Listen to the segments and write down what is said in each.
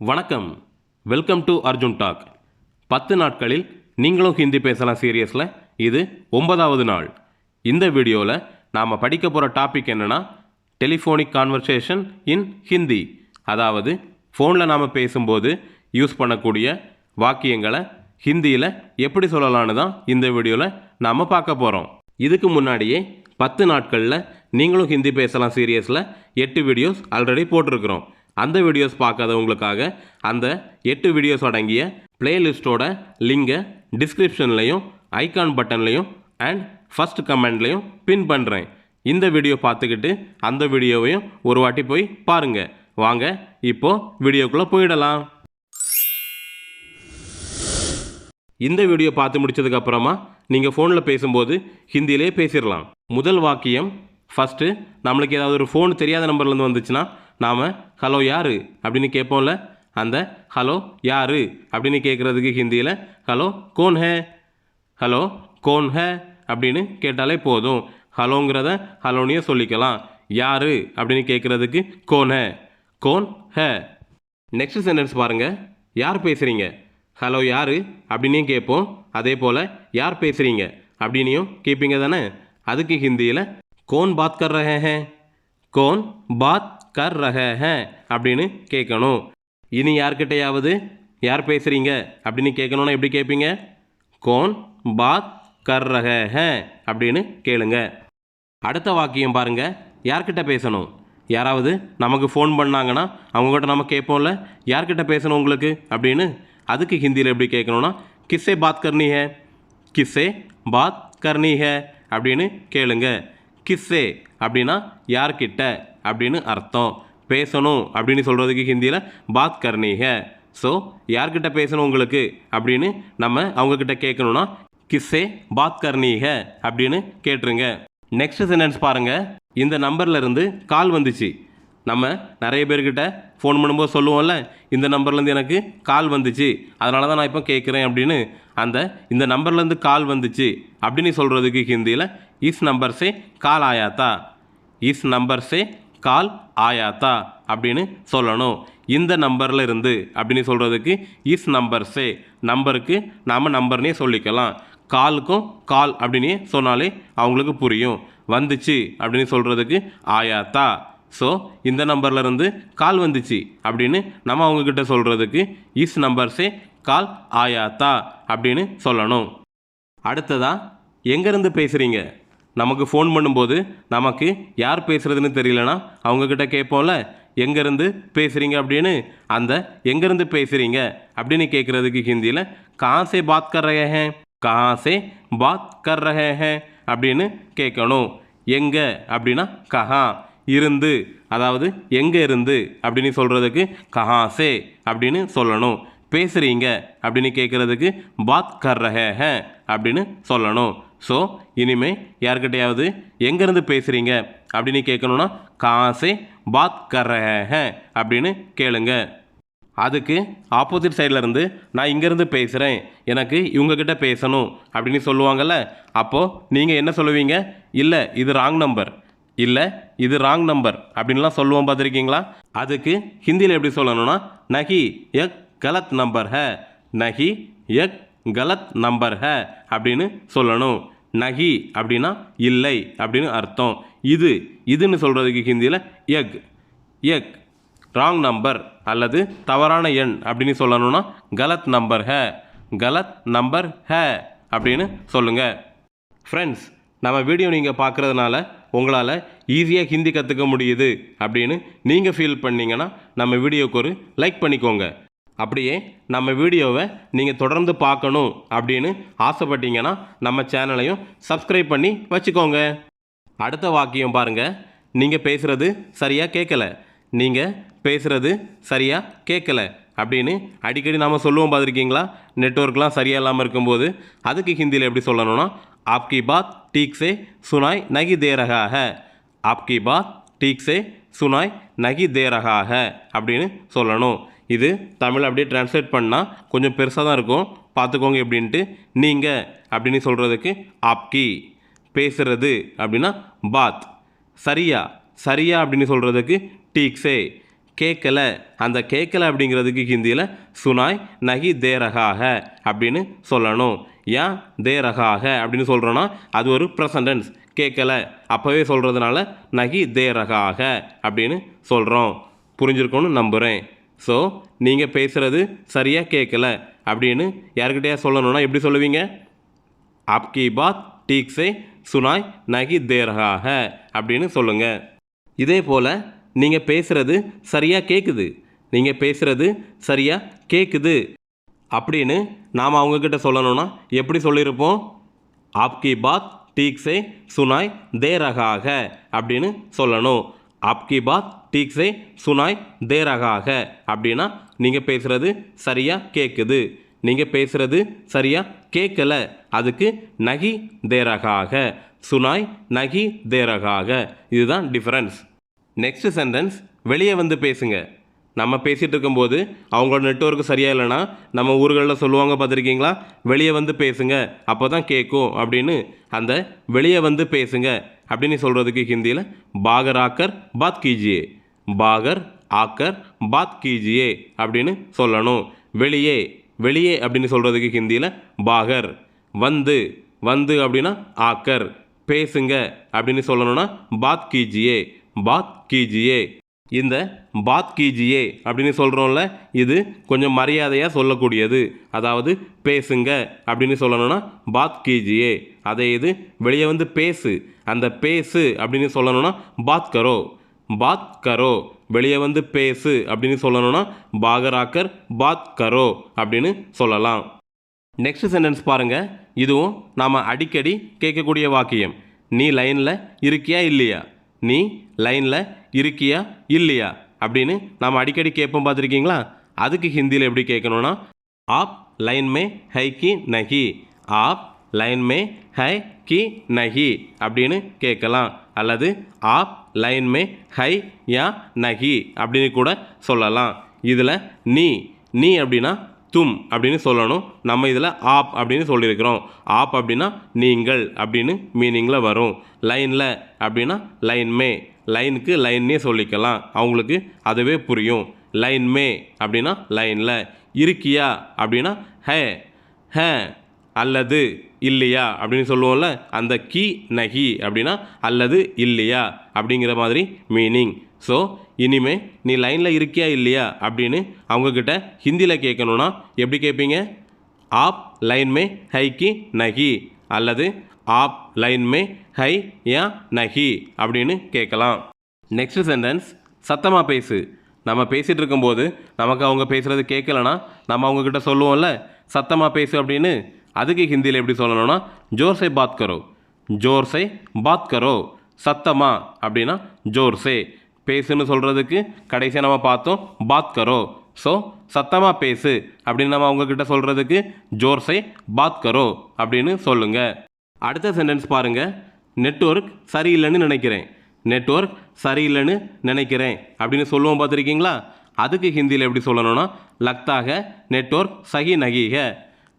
வணக்கம். Welcome to Arjun talk பத்து நாட்களில் நீங்களும் ஹிந்தி பேசலாம் சீரியஸில். இது ஒன்பதாவது நாள். இந்த வீடியோவில் நாம் படிக்க போகிற டாபிக் என்னென்னா டெலிஃபோனிக் கான்வர்சேஷன் இன் ஹிந்தி அதாவது ஃபோனில் நாம் பேசும்போது யூஸ் பண்ணக்கூடிய வாக்கியங்களை ஹிந்தியில் எப்படி சொல்லலான்னு தான் இந்த வீடியோவில் நாம் பார்க்க போகிறோம் இதுக்கு முன்னாடியே பத்து நாட்களில் நீங்களும் ஹிந்தி பேசலாம் சீரியஸில் எட்டு வீடியோஸ் ஆல்ரெடி போட்டிருக்கிறோம். அந்த வீடியோஸ் பார்க்காதவங்களுக்காக அந்த எட்டு வீடியோஸ் அடங்கிய பிளேலிஸ்ட்டோட லிங்கை டிஸ்கிரிப்ஷன்லையும் ஐக்கான் பட்டன்லையும் அண்ட் ஃபர்ஸ்ட் கமெண்ட்லையும் பின் பண்ணுறேன் இந்த வீடியோ பார்த்துக்கிட்டு அந்த வீடியோவையும் ஒரு வாட்டி போய் பாருங்கள் வாங்க இப்போ வீடியோக்குள்ளே போயிடலாம். இந்த வீடியோ பார்த்து முடிச்சதுக்கப்புறமா நீங்கள் ஃபோனில் பேசும்போது ஹிந்தியிலே பேசிடலாம். முதல் வாக்கியம் ஃபஸ்ட்டு நம்மளுக்கு ஏதாவது ஒரு ஃபோன் தெரியாத நம்பர்லேருந்து வந்துச்சுன்னா நாம் ஹலோ யார்? அப்படின்னு கேட்போம்ல அந்த ஹலோ யாரு? அப்படின்னு கேட்குறதுக்கு ஹிந்தியில் ஹலோ கோன் ஹே? ஹலோ கோன் ஹே? அப்படின்னு கேட்டாலே போதும். ஹலோங்கிறத ஹலோனியே சொல்லிக்கலாம். யார்? அப்படின்னு கேட்குறதுக்கு கோன் ஹே? கோன் ஹே? நெக்ஸ்ட் சென்டென்ஸ் பாருங்க. யார் பேசுகிறீங்க ஹலோ யார்? அப்படின்னையும் கேட்போம் அதே போல் யார் பேசுகிறீங்க அப்படின்னையும் கேட்பீங்க தானே? அதுக்கு ஹிந்தியில் கோன் பாத் கர் ரஹே ஹே? கோன் பாத் கர் ரஹே ஹ அப்படின்னு கேட்கணும். இனி யார்கிட்டையாவது யார் பேசுகிறீங்க அப்படின்னு கேட்கணுன்னா எப்படி கேட்பீங்க? கோன் பாத் கர் ரஹே ஹ அப்படின்னு கேளுங்க. அடுத்த வாக்கியம் பாருங்க. யார்கிட்ட பேசணும்? யாராவது நமக்கு ஃபோன் பண்ணாங்கன்னா அவங்ககிட்ட நம்ம கேட்போம்ல யார்கிட்ட பேசணும் உங்களுக்கு? அப்படின்னு அதுக்கு ஹிந்தியில் எப்படி கேட்கணும்னா கிஸ்ஸே பாத் கர்னி ஹே. கிஸ்ஸே பாத் கர்னி ஹே. அப்படின்னு கேளுங்க. கிஸ்ஸே அப்படின்னா யார்கிட்ட? அப்படின்னு அர்த்தம். பேசணும் அப்படின்னு சொல்கிறதுக்கு ஹிந்தியில் பாத் கர்னி ஸோ யார்கிட்ட பேசணும் உங்களுக்கு? அப்படின்னு நம்ம அவங்கக்கிட்ட கேட்கணும்னா கிஸ்ஸே பாத் கர்னி அப்படின்னு கேட்டுருங்க. நெக்ஸ்ட் சென்டென்ஸ் பாருங்க. இந்த நம்பர்லேருந்து கால் வந்துச்சு. நம்ம நிறைய பேர்கிட்ட ஃபோன் பண்ணும்போது சொல்லுவோம்ல இந்த நம்பர்லேருந்து எனக்கு கால் வந்துச்சு. அதனால தான் நான் இப்போ கேட்குறேன் அப்படின்னு அந்த இந்த நம்பர்லேருந்து கால் வந்துச்சு அப்படின்னு சொல்கிறதுக்கு ஹிந்தியில் இஸ் நம்பர் சே கால் ஆயாத்தா. இஸ் நம்பர் சே கால் ஆயாத்தா அப்படின்னு சொல்லணும். இந்த நம்பரில் இருந்து அப்படின்னு சொல்கிறதுக்கு இஸ் நம்பர்ஸே நம்பருக்கு நாம் நம்பர்னே சொல்லிக்கலாம். காலுக்கும் கால் அப்படின்னே சொன்னாலே அவங்களுக்கு புரியும். வந்துச்சு அப்படின்னு சொல்கிறதுக்கு ஆயாத்தா. ஸோ இந்த நம்பர்லேருந்து கால் வந்துச்சு அப்படின்னு நம்ம அவங்கக்கிட்ட சொல்கிறதுக்கு இஸ் நம்பர்ஸே கால் ஆயாத்தா அப்படின்னு சொல்லணும். அடுத்ததாக எங்கேருந்து பேசுகிறீங்க நமக்கு ஃபோன் பண்ணும்போது நமக்கு யார் பேசுகிறதுன்னு தெரியலனா அவங்கக்கிட்ட கேட்போம்ல எங்கேருந்து பேசுகிறீங்க அப்படின்னு அந்த எங்கேருந்து பேசுகிறீங்க அப்படின்னு கேட்குறதுக்கு ஹிந்தியில் காசே பாத் கர் ரஹே ஹே காசே பாத் கர் ஹே அப்படின்னு கேட்கணும் எங்கே அப்படின்னா கஹா இருந்து அதாவது எங்கே இருந்து அப்படின்னு சொல்கிறதுக்கு கஹாசே அப்படின்னு சொல்லணும். பேசுகிறீங்க அப்படின்னு கேட்குறதுக்கு பாத் கர் ஹே அப்படின்னு சொல்லணும். ஸோ இனிமேல் யார்கிட்டயாவது எங்கேருந்து பேசுகிறீங்க அப்படின்னு கேட்கணுன்னா காசே பாத் கர் அப்படின்னு கேளுங்க. அதுக்கு ஆப்போசிட் சைடில் இருந்து நான் இங்கேருந்து பேசுகிறேன் எனக்கு இவங்கக்கிட்ட பேசணும். அப்படின்னு சொல்லுவாங்கள்ல அப்போது நீங்கள் என்ன சொல்லுவீங்க? இல்லை இது ராங் நம்பர் இல்லை இது ராங் நம்பர் அப்படின்லாம் சொல்லுவோம் பார்த்துருக்கீங்களா? அதுக்கு ஹிந்தியில் எப்படி சொல்லணும்னா நஹி எக் கலத் நம்பர் ஹ நஹி எக் கலத் நம்பர் ஹ அப்படின்னு சொல்லணும். நகி அப்படின்னா இல்லை அப்படின்னு அர்த்தம். இது இதுன்னு சொல்கிறதுக்கு ஹிந்தியில் எக். எக் ராங் நம்பர் அல்லது தவறான எண் அப்படின்னு சொல்லணும்னா கலத் நம்பர் ஹ. கலத் நம்பர் ஹ அப்படின்னு சொல்லுங்கள் ஃப்ரெண்ட்ஸ் நம்ம வீடியோ நீங்கள் பார்க்குறதுனால உங்களால் ஈஸியாக ஹிந்தி கற்றுக்க முடியுது அப்படின்னு நீங்கள் ஃபீல் பண்ணிங்கன்னா நம்ம வீடியோக்கு ஒரு லைக் பண்ணிக்கோங்க. அப்படியே நம்ம வீடியோவை நீங்கள் தொடர்ந்து பார்க்கணும் அப்படின்னு ஆசைப்பட்டீங்கன்னா நம்ம சேனலையும் சப்ஸ்கிரைப் பண்ணி வச்சுக்கோங்க. அடுத்த வாக்கியம் பாருங்கள் நீங்கள் பேசுகிறது சரியாக கேட்கல. நீங்கள் பேசுகிறது சரியாக கேட்கல அப்படின்னு அடிக்கடி நாம் சொல்லுவோம் பார்த்துருக்கீங்களா? நெட்ஒர்க்லாம் சரியாக இல்லாமல் இருக்கும்போது அதுக்கு ஹிந்தியில் எப்படி சொல்லணும்னா ஆப்கி பாத் டீக் சே சுனாய் நகி தேரகாக. ஆப்கி பாத் டீக் சே சுனாய் நகி தேரகாக. அப்படின்னு சொல்லணும். இது தமிழ் அப்படியே டிரான்ஸ்லேட் பண்ணால் கொஞ்சம் பெருசாக தான் இருக்கும். பார்த்துக்கோங்க எப்படின்ட்டு. நீங்கள் அப்படின்னு சொல்கிறதுக்கு ஆப்கி பேசுகிறது அப்படின்னா பாத். சரியா சரியா அப்படின்னு சொல்கிறதுக்கு டீக்ஸே கேட்கல அந்த கேட்கல அப்படிங்கிறதுக்கு ஹிந்தியில் சுனாய் நகி தேரகாக அப்படின்னு சொல்லணும். ஏன் தேரகாக அப்படின்னு சொல்கிறோன்னா அது ஒரு ப்ரெசன்டென்ஸ் கேட்கல அப்போவே சொல்கிறதுனால நகி தேரகாக அப்படின்னு சொல்கிறோம் புரிஞ்சிருக்கோன்னு நம்புகிறேன் ஸோ நீங்கள் பேசுகிறது சரியாக கேட்கல அப்படின்னு யார்கிட்டயா சொல்லணும்னா எப்படி சொல்லுவீங்க? ஆப்கி பாத் டீக் சே சுனாய் நகி தே அப்படின்னு சொல்லுங்கள் இதே போல் நீங்கள் பேசுகிறது சரியாக கேட்குது நீங்கள் பேசுகிறது சரியாக கேட்குது அப்படின்னு நாம் அவங்கக்கிட்ட சொல்லணும்னா எப்படி சொல்லியிருப்போம்? ஆப்கி பாத் டீக் சே சுனாய் தே அப்படின்னு சொல்லணும். ஆப்கி பாத் டீக் சுனாய் தேரகாக அப்படின்னா நீங்கள் பேசுகிறது சரியாக கேட்குது நீங்கள் பேசுகிறது சரியாக கேட்கல அதுக்கு நகி தேரகாக சுனாய் நகி தேரகாக இதுதான் டிஃபரன்ஸ் நெக்ஸ்ட் சென்டென்ஸ் வெளியே வந்து பேசுங்க. நம்ம பேசிகிட்டு இருக்கும்போது அவங்களோட நெட்வொர்க் சரியாக இல்லைன்னா நம்ம ஊர்களில் சொல்லுவாங்க பார்த்துருக்கீங்களா? வெளியே வந்து பேசுங்க அப்போ தான் கேட்கும் அப்படின்னு அந்த வெளியே வந்து பேசுங்க அப்படின்னு சொல்கிறதுக்கு ஹிந்தியில் பாகர் ஆக்கர் பாத் கீஜியே. பாகர் ஆக்கர் பாத் கீஜியே அப்படின்னு சொல்லணும். வெளியே வெளியே அப்படின்னு சொல்கிறதுக்கு ஹிந்தியில் பாகர். வந்து வந்து அப்படின்னா ஆக்கர். பேசுங்க அப்படின்னு சொல்லணும்னா பாத் கீஜியே பாத் கீஜியே. இந்த பாத் கீஜியே அப்படின்னு சொல்கிறோம்ல இது கொஞ்சம் மரியாதையாக சொல்லக்கூடியது. அதாவது பேசுங்க அப்படின்னு சொல்லணும்னா பாத் கீஜியே. அதே இது வெளியே வந்து பேசு. அந்த பேசு அப்படின்னு சொல்லணும்னா பாத் கரோ. பாத் கரோ. வெளியே வந்து பேசு அப்படின்னு சொல்லணும்னா பாகராக்கர் பாத் கரோ அப்படின்னு சொல்லலாம். நெக்ஸ்ட் சென்டென்ஸ் பாருங்கள் இதுவும் நாம் அடிக்கடி கேட்கக்கூடிய வாக்கியம். நீ லைனில் இருக்கியா இல்லையா? நீ லைனில் இருக்கியா? இல்லையா? அப்படின்னு நாம் அடிக்கடி கேட்போம் பார்த்துருக்கீங்களா? அதுக்கு ஹிந்தியில் எப்படி கேட்கணும்னா ஆப் லைன் மே ஹை கி நகி ஆப் லைன் மே ஹை கி நகி அப்படின்னு கேட்கலாம். அல்லது ஆப் லைன் மே ஹை யா நகி அப்படின்னு கூட சொல்லலாம். இதில் நீ நீ அப்படின்னா தும் அப்படின்னு சொல்லணும். நம்ம இதில் ஆப் அப்படின்னு சொல்லியிருக்கிறோம். ஆப் அப்படின்னா நீங்கள் அப்படின்னு மீனிங்கில் வரும். லைனில் அப்படின்னா லைன் மே. லைனுக்கு லைன்னே சொல்லிக்கலாம். அவங்களுக்கு அதுவே புரியும். லைன் மே அப்படின்னா லைனில். இருக்கியா அப்படின்னா ஹே ஹே அல்லது இல்லையா அப்படின்னு சொல்லுவோம்ல. அந்த கி நகி அப்படின்னா அல்லது இல்லையா அப்படிங்கிற மாதிரி மீனிங் ஸோ இனிமே நீ லைனில் இருக்கியா இல்லையா அப்படின்னு அவங்கக்கிட்ட ஹிந்தியில் கேட்கணுன்னா எப்படி கேட்பீங்க? ஆப் லைன் மே ஹை கி நகி அல்லது ஆப் லைன் மே ஹை யா நஹி அப்படின்னு கேட்கலாம். நெக்ஸ்ட் சென்டென்ஸ் சத்தமாக பேசு. நம்ம பேசிகிட்டு இருக்கும்போது நமக்கு அவங்க பேசுகிறது கேட்கலனா நம்ம அவங்கக்கிட்ட சொல்லுவோம்ல சத்தமாக பேசு அப்படின்னு. அதுக்கு ஹிந்தியில் எப்படி சொல்லணும்னா ஜோர்ஸை பாத் கரோ. ஜோர்ஸை பாத் கரோ. சத்தமா அப்படின்னா ஜோர்ஸே பேசுன்னு சொல்கிறதுக்கு கடைசியாக நம்ம பார்த்தோம் பாத் கரோ. ஸோ சத்தமாக பேசு அப்படின்னு நம்ம அவங்கக்கிட்ட சொல்கிறதுக்கு ஜோர்ஸை பாத் கரோ அப்படின்னு சொல்லுங்கள் அடுத்த சென்டென்ஸ் பாருங்கள் நெட்ஒர்க் சரியில்லைன்னு நினைக்கிறேன். நெட்ஒர்க் சரியில்லைன்னு நினைக்கிறேன். அப்படின்னு சொல்லுவோம் பார்த்துருக்கீங்களா? அதுக்கு ஹிந்தியில் எப்படி சொல்லணும்னா லக்தாக நெட்ஒர்க் சஹி நகீக.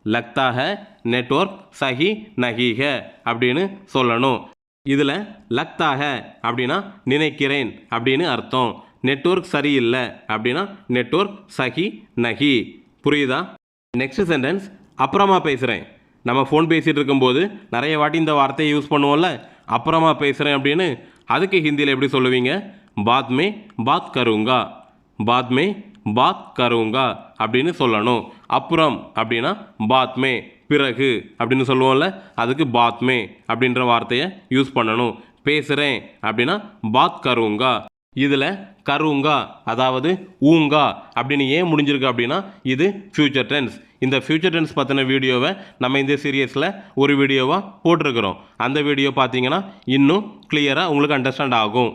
லக்தாக நெட்ஒர்க் சஹி நகீக. அப்படின்னு சொல்லணும். இதில் லக்தாக அப்படின்னா நினைக்கிறேன் அப்படின்னு அர்த்தம். நெட்ஒர்க் சரியில்லை அப்படின்னா நெட்ஒர்க் சஹி நகி. புரியுதா? நெக்ஸ்ட் சென்டென்ஸ் அப்புறமா பேசுகிறேன் நம்ம ஃபோன் பேசிகிட்டு இருக்கும்போது நிறைய வாட்டி இந்த வார்த்தையை யூஸ் பண்ணுவோம்ல அப்புறமா பேசுகிறேன் அப்படின்னு அதுக்கு ஹிந்தியில் எப்படி சொல்லுவீங்க? பாத் மே பாத் கருங்கா பாத் மே பாத் கருங்கா அப்படின்னு சொல்லணும். அப்புறம் அப்படின்னா பாத் மே பிறகு அப்படின்னு சொல்லுவோம்ல அதுக்கு பாத் மே அப்படின்ற வார்த்தையை யூஸ் பண்ணணும். பேசுகிறேன் அப்படின்னா பாத் கருங்கா இதில் கருங்கா அதாவது ஊங்கா அப்படின்னு ஏன் முடிஞ்சிருக்கு அப்படின்னா இது ஃப்யூச்சர் டென்ஸ் இந்த ஃப்யூச்சர் டென்ஸ் பற்றின வீடியோவை நம்ம இந்த சீரியஸில் ஒரு வீடியோவாக போட்டிருக்கிறோம். அந்த வீடியோ பார்த்தீங்கன்னா இன்னும் கிளியராக உங்களுக்கு அண்டர்ஸ்டாண்ட் ஆகும்.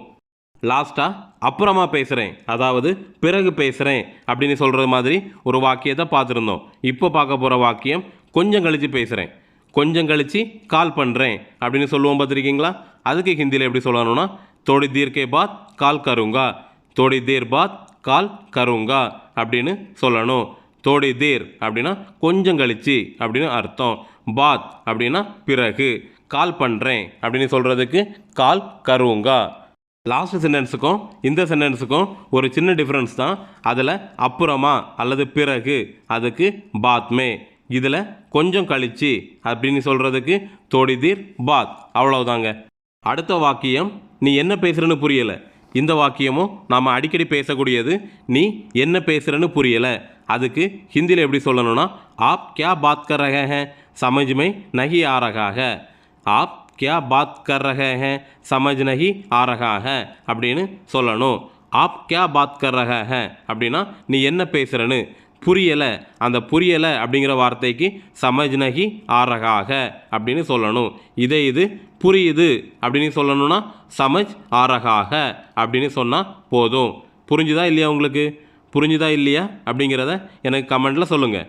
லாஸ்ட்டாக அப்புறமா பேசுகிறேன் அதாவது பிறகு பேசுகிறேன் அப்படின்னு சொல்கிறது மாதிரி ஒரு வாக்கியத்தை பார்த்துருந்தோம். இப்போ பார்க்க போகிற வாக்கியம் கொஞ்சம் கழித்து பேசுகிறேன் கொஞ்சம் கழித்து கால் பண்ணுறேன் அப்படின்னு சொல்லுவோம் பார்த்துருக்கீங்களா? அதுக்கு ஹிந்தியில் எப்படி சொல்லணும்னா தோடி தீர் கே பாத் கால் கருங்கா. தோடி தேர் பாத் கால் கருங்கா அப்படின்னு சொல்லணும். தோடி தேர் அப்படின்னா கொஞ்சம் கழிச்சு அப்படின்னு அர்த்தம். பாத் அப்படின்னா பிறகு. கால் பண்ணுறேன் அப்படின்னு சொல்கிறதுக்கு கால் கருங்கா. லாஸ்ட் சென்டென்ஸுக்கும் இந்த சென்டென்ஸுக்கும் ஒரு சின்ன டிஃப்ரென்ஸ் தான். அதில் அப்புறமா அல்லது பிறகு அதுக்கு பாத்மே இதில் கொஞ்சம் கழிச்சு அப்படின்னு சொல்கிறதுக்கு தோடி தீர் பாத். அவ்வளவுதாங்க. அடுத்த வாக்கியம் நீ என்ன பேசுகிறேன்னு புரியலை. இந்த வாக்கியமும் நாம் அடிக்கடி பேசக்கூடியது நீ என்ன பேசுகிறன்னு புரியலை. அதுக்கு ஹிந்தியில் எப்படி சொல்லணும்னா ஆப் கே பாத் கர் ரக சமஜ்மை நகி ஆரகாக ஆப் கே பாத் கர் ரக சமஜ் நகி ஆரகாக அப்படின்னு சொல்லணும். ஆப் கே பாத் கர் ரக அப்படின்னா நீ என்ன பேசுகிறன்னு புரியலை. அந்த புரியலை அப்படிங்கிற வார்த்தைக்கு சமஜ் நகி ஆரகாக அப்படின்னு சொல்லணும். இதே இது புரியுது அப்படின்னு சொல்லணும்னா சமஜ் ஆரகாக அப்படின்னு சொன்னால் போதும். புரிஞ்சுதா இல்லையா உங்களுக்கு? புரிஞ்சுதா இல்லையா அப்படிங்கிறத எனக்கு கமெண்ட்டில் சொல்லுங்கள்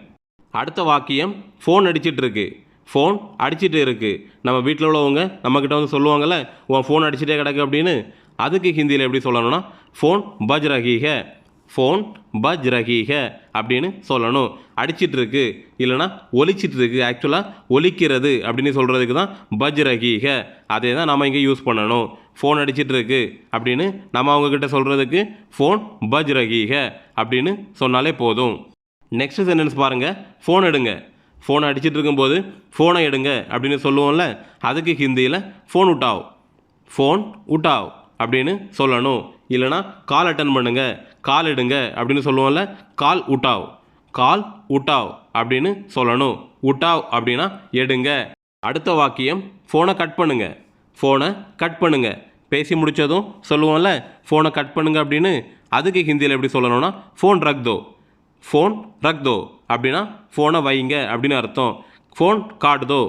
அடுத்த வாக்கியம் ஃபோன் அடிச்சிட்ருக்கு ஃபோன் அடிச்சிட்டு இருக்குது நம்ம வீட்டில் உள்ளவங்க நம்மக்கிட்ட வந்து சொல்லுவாங்கள்ல உன் ஃபோன் அடிச்சிட்டே கிடக்கு அப்படின்னு. அதுக்கு ஹிந்தியில் எப்படி சொல்லணும்னா ஃபோன் பஜ்ரஹீக ஃபோன் பஜ் ரஹீக அப்படின்னு சொல்லணும். அடிச்சிட்டு இருக்கு இல்லைனா ஒலிச்சிட்டு இருக்கு ஆக்சுவலாக ஒலிக்கிறது அப்படின்னு சொல்கிறதுக்கு தான் பஜ் ரஹீக அதே தான் நம்ம இங்கே யூஸ் பண்ணணும். ஃபோன் அடிச்சிட்டு இருக்கு அப்படின்னு நம்ம அவங்கக்கிட்ட சொல்கிறதுக்கு ஃபோன் பஜ் ரஹீக அப்படின்னு சொன்னாலே போதும். நெக்ஸ்ட் சென்டென்ஸ் பாருங்கள் ஃபோன் எடுங்க. ஃபோனை அடிச்சிட்டு இருக்கும்போது ஃபோனை எடுங்க அப்படின்னு சொல்லுவோம்ல அதுக்கு ஹிந்தியில் ஃபோன் உட்டாவ். ஃபோன் உட்டாவ் அப்படின்னு சொல்லணும். இல்லைனா கால் அட்டன் பண்ணுங்கள் கால் எடுங்க அப்படின்னு சொல்லுவோம்ல கால் உட்டாவ் கால் உட்டாவ் அப்படின்னு சொல்லணும். உட்டாவ் அப்படின்னா எடுங்க. அடுத்த வாக்கியம் ஃபோனை கட் பண்ணுங்க. ஃபோனை கட் பண்ணுங்க. பேசி முடித்ததும் சொல்லுவோம்ல ஃபோனை கட் பண்ணுங்க அப்படின்னு. அதுக்கு ஹிந்தியில் எப்படி சொல்லணும்னா ஃபோன் ரக் தோ ஃபோன் ரக் தோ அப்படின்னா ஃபோனை வைங்க அப்படின்னு அர்த்தம். ஃபோன் காட் தோ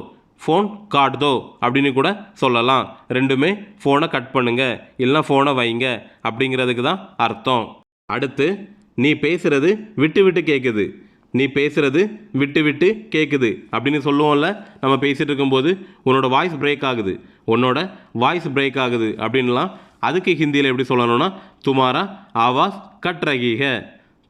ஃபோன் காட் தோ அப்படின்னு கூட சொல்லலாம். ரெண்டுமே ஃபோனை கட் பண்ணுங்க. இல்லைனா ஃபோனை வைங்க அப்படிங்கிறதுக்கு தான் அர்த்தம். அடுத்து நீ பேசுகிறது விட்டு விட்டு கேட்குது நீ பேசுகிறது விட்டு விட்டு கேட்குது அப்படின்னு சொல்லுவோம்ல நம்ம பேசிகிட்டு இருக்கும்போது உன்னோட வாய்ஸ் பிரேக் ஆகுது. உன்னோட வாய்ஸ் பிரேக் ஆகுது அப்படின்லாம் அதுக்கு ஹிந்தியில் எப்படி சொல்லணும்னா துமாரா ஆவாஸ் கட் ரகீக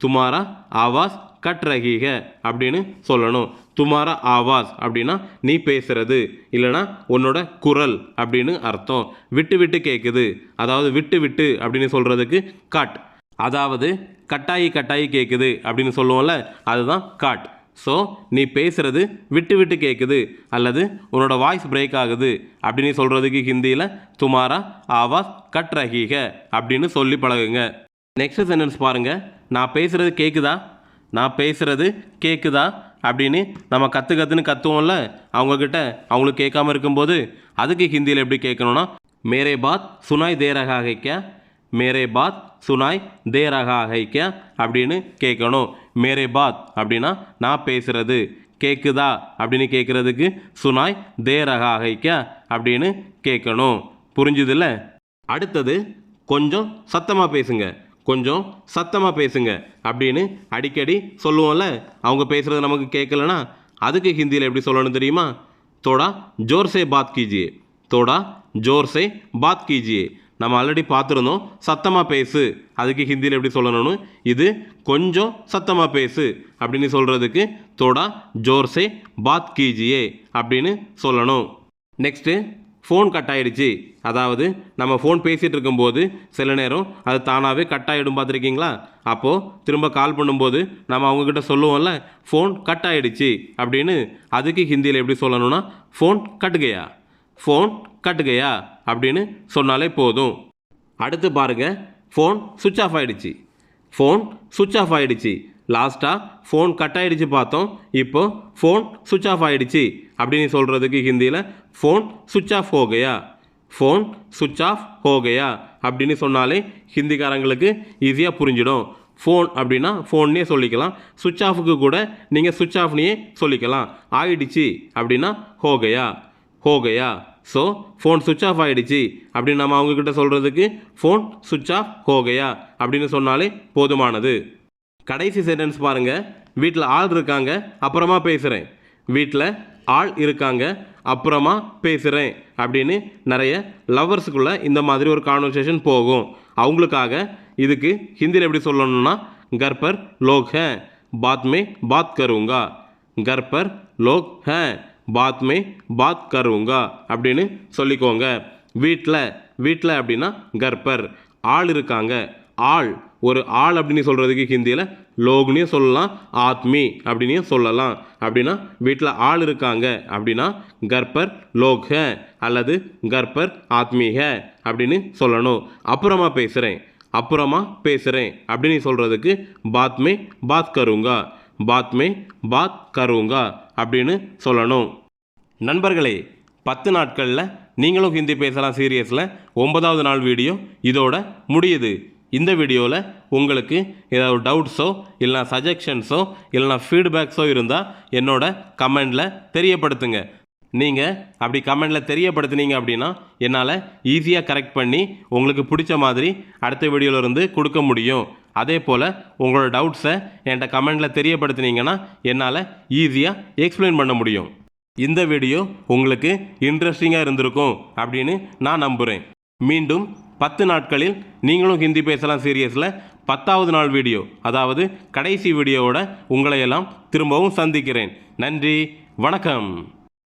துமாரா ஆவாஸ் கட் ரகீக அப்படின்னு சொல்லணும். துமாரா ஆவாஸ் அப்படின்னா நீ பேசுறது இல்லைனா உன்னோட குரல் அப்படின்னு அர்த்தம். விட்டு விட்டு கேட்குது அதாவது விட்டு விட்டு அப்படின்னு சொல்கிறதுக்கு கட் அதாவது கட்டாயி கட்டாயி கேட்குது அப்படின்னு சொல்லுவோம்ல அதுதான் காட் ஸோ நீ பேசுகிறது விட்டு விட்டு கேட்குது அல்லது உன்னோட வாய்ஸ் பிரேக் ஆகுது அப்படின்னு சொல்கிறதுக்கு ஹிந்தியில் துமாரா ஆவாஸ் கட் ரஹீக அப்படின்னு சொல்லி பழகுங்க. நெக்ஸ்ட் சென்டென்ஸ் பாருங்கள் நான் பேசுகிறது கேட்குதா நான் பேசுகிறது கேட்குதா அப்படின்னு நம்ம கற்று கற்றுன்னு கத்துவோம்ல அவங்கக்கிட்ட அவங்களுக்கு கேட்காம இருக்கும்போது அதுக்கு ஹிந்தியில் எப்படி கேட்கணும்னா மேரே பாத் சுனாய் தேரகாக மேரே பாத் சுனாய் தே ரகா அப்படின்னு கேட்கணும். மேரே பாத் அப்படின்னா நான் பேசுகிறது கேட்குதா அப்படின்னு கேட்குறதுக்கு சுனாய் தே ரகா அப்படின்னு கேட்கணும். புரிஞ்சுதுல்ல? அடுத்தது கொஞ்சம் சத்தமாக பேசுங்க. கொஞ்சம் சத்தமாக பேசுங்க அப்படின்னு அடிக்கடி சொல்லுவோம்ல? அவங்க பேசுகிறது நமக்கு கேட்கலனா அதுக்கு ஹிந்தியில் எப்படி சொல்லணும் தெரியுமா? தோடா ஜோர்ஸே பாத் கீஜியே. தோடா ஜோர்ஸே பாத் கீஜியே. நம்ம ஆல்ரெடி பார்த்துருந்தோம் சத்தமாக பேசு. அதுக்கு ஹிந்தியில் எப்படி சொல்லணும்னு? இது கொஞ்சம் சத்தமாக பேசு அப்படின்னு சொல்கிறதுக்கு தோடா ஜோர்ஸே பாத் கீஜியே அப்படின்னு சொல்லணும். நெக்ஸ்ட்டு ஃபோன் கட் ஆகிடுச்சு அதாவது நம்ம ஃபோன் பேசிகிட்டு இருக்கும்போது சில நேரம் அது தானாகவே கட் ஆகிடும் பார்த்துருக்கீங்களா? அப்போது திரும்ப கால் பண்ணும்போது நம்ம அவங்கக்கிட்ட சொல்லுவோம்ல ஃபோன் கட் ஆகிடுச்சு அப்படின்னு. அதுக்கு ஹிந்தியில் எப்படி சொல்லணும்னா ஃபோன் கட்டுகையா? ஃபோன் கட்டுகையா? அப்படின்னு சொன்னாலே போதும். அடுத்து பாருங்க ஃபோன் சுவிட்ச் ஆஃப் ஆகிடுச்சு ஃபோன் சுவிட்ச் ஆஃப் ஆகிடுச்சு லாஸ்ட்டாக ஃபோன் கட் ஆகிடுச்சு பார்த்தோம். இப்போ ஃபோன் சுவிட்ச் ஆஃப் ஆகிடுச்சு அப்படின்னு சொல்கிறதுக்கு ஹிந்தியில் ஃபோன் சுவிட்ச் ஆஃப் ஹோகையா? ஃபோன் சுவிட்ச் ஆஃப் ஹோகையா? அப்படின்னு சொன்னாலே ஹிந்திக்காரங்களுக்கு ஈஸியாக புரிஞ்சிடும். ஃபோன் அப்படின்னா ஃபோன்னே சொல்லிக்கலாம். சுவிட்ச் ஆஃபுக்கு கூட நீங்கள் சுவிட்ச் ஆஃப்னே சொல்லிக்கலாம். ஆயிடுச்சு அப்படின்னா ஹோகையா? ஹோகையா ஸோ ஃபோன் சுவிட்ச் ஆஃப் ஆகிடுச்சு அப்படின்னு நம்ம அவங்கக்கிட்ட சொல்கிறதுக்கு ஃபோன் சுவிட்ச் ஆஃப் ஹோகையா அப்படின்னு சொன்னாலே போதுமானது. கடைசி சென்டென்ஸ் பாருங்கள் வீட்டில் ஆள் இருக்காங்க அப்புறமா பேசுகிறேன் வீட்டில் ஆள் இருக்காங்க அப்புறமா பேசுகிறேன் அப்படின்னு நிறைய லவ்வர்ஸுக்குள்ளே இந்த மாதிரி ஒரு கான்வர்சேஷன் போகும். அவங்களுக்காக இதுக்கு ஹிந்தியில் எப்படி சொல்லணும்னா கர்பர் லோக் ஹே பாத் மே பாத் கருங்கா கர்பர் லோக் ஹே பாத் மே பாத் கருங்கா அப்படின்னு சொல்லிக்கோங்க. வீட்டில் வீட்டில் அப்படின்னா கர்ப்பர். ஆள் இருக்காங்க. ஆள் ஒரு ஆள் அப்படின்னு சொல்கிறதுக்கு ஹிந்தியில் லோக்னே சொல்லலாம் ஆத்மி அப்படின்னே சொல்லலாம். அப்படின்னா வீட்டில் ஆள் இருக்காங்க அப்படின்னா கர்ப்பர் லோக் ஹே அல்லது கர்ப்பர் ஆத்மி ஹே அப்படின்னு சொல்லணும். அப்புறமா பேசுகிறேன் அப்புறமா பேசுகிறேன் அப்படின்னு சொல்கிறதுக்கு பாத்மே பாத் கருங்கா பாத்மே பாத் கருங்கா அப்படின்னு சொல்லணும். நண்பர்களே பத்து நாட்களில் நீங்களும் ஹிந்தி பேசலாம் சீரியஸில். ஒன்பதாவது நாள் வீடியோ இதோட முடியுது. இந்த வீடியோவில் உங்களுக்கு ஏதாவது டவுட்ஸோ இல்லைனா சஜஷன்ஸோ இல்லைனா ஃபீட்பேக்ஸோ இருந்தால் என்னோட கமெண்டில் தெரியப்படுத்துங்க. நீங்கள் அப்படி கமெண்டில் தெரியப்படுத்துனீங்க அப்படின்னா என்னால் ஈஸியாக கரெக்ட் பண்ணி உங்களுக்கு பிடிச்ச மாதிரி அடுத்த வீடியோவிலேருந்து இருந்து கொடுக்க முடியும். அதே போல் உங்களோட டவுட்ஸை என்கிட்ட கமெண்டில் தெரியப்படுத்தினீங்கன்னா என்னால் ஈஸியாக எக்ஸ்பிளைன் பண்ண முடியும். இந்த வீடியோ உங்களுக்கு இன்ட்ரெஸ்டிங்காக இருந்திருக்கும் அப்படின்னு நான் நம்புகிறேன் மீண்டும் பத்து நாட்களில் நீங்களும் ஹிந்தி பேசலாம் சீரியஸில் பத்தாவது நாள் வீடியோ அதாவது கடைசி வீடியோவோட உங்களையெல்லாம் திரும்பவும் சந்திக்கிறேன். நன்றி வணக்கம்.